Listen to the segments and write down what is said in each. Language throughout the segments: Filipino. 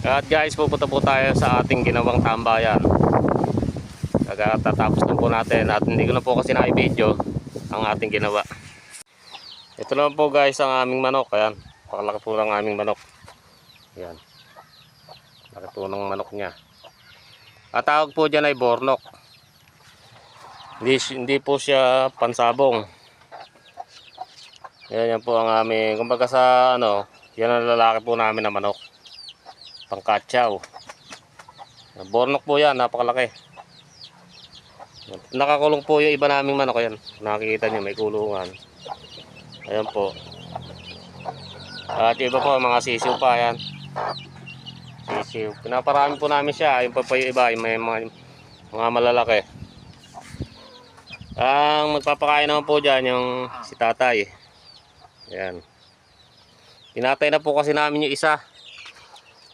At guys, pupunta po tayo sa ating ginawang tambayan. Katatapos na po natin at hindi ko na po kasi na-video ang ating ginawa. Ito naman po guys ang aming manok. Ayan, pakalaki po ng aming manok. Ayan. Laki po ng manok niya. At tawag po dyan ay bornok. Hindi, hindi po siya pansabong. Yan, yan po ang aming, kumbaga sa ano, yan ang lalaki po namin na manok. Pangkatsaw. Bornok po yan, napakalaki. Nakakulong po yung iba naming manok yan. Nakikita nyo, may kulungan. Ayan po. At iba po, mga sisiw pa yan. Sisiw. Pinaparami po namin siya. Yung pa po yung iba, yung may mga, mga malalaki. Ang magpapakain naman po dyan yung si tatay. Ayan. Pinatay na po kasi namin yung isa.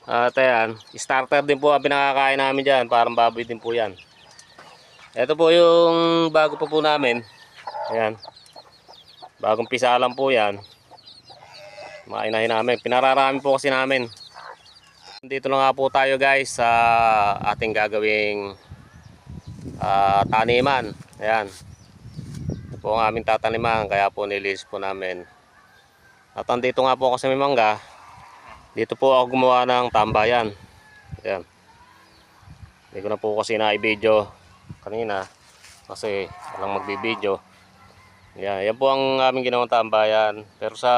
At ayan, starter din po ang pinakakain namin dyan. Parang baboy din po yan. Ito po yung bago po po namin. Ayan. Bagong pisa po yan. Mainahin namin. Pinararami po kasi namin. Dito na nga po tayo guys sa ating gagawing ah, taniman. Ayan. Ito po ang aming tataniman. Kaya po nilis po namin. At andito nga po kasi may mangga. Dito po ako gumawa ng tambayan. Ayan. Hindi ko na po kasi na-video kanina. Kasi walang magbibideo. Yan, yan po ang aming ginawang tambayan. Pero sa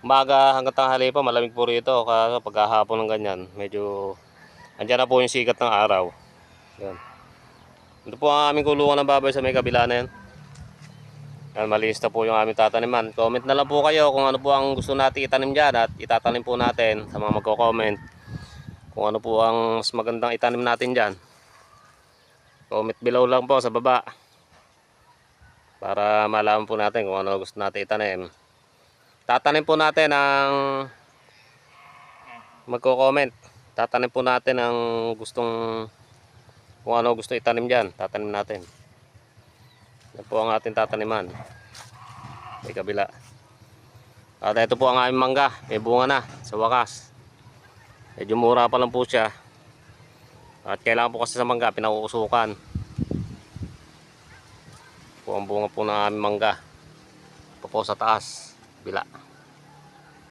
umaga hanggang tanghali pa, malamig po rito. Kasi pagkahapon ng ganyan, medyo andyan na po yung sikat ng araw. Yan. Ito po ang aming kulungan ng baboy sa may kabila na yan. Yan, malinis na po yung aming tataniman. Comment na lang po kayo kung ano po ang gusto natin itanim dyan at itatanim po natin sa mga magko-comment. Kung ano po ang mas magandang itanim natin dyan. Comment below lang po sa baba. Para malaman po natin kung ano gusto natin itanim. Tatanim po natin ang magko-comment. Tatanim po natin ang gustong kung ano gusto itanim dyan. Tatanim natin. Yan po ang ating tataniman. May kabila. At ito po ang aming mangga. May bunga na sa wakas. Medyo mura pa lang po siya. At kailangan po kasi sa mangga pinauusukan. Po ang bunga po ng aming mangga. Pa po sa taas. Bila.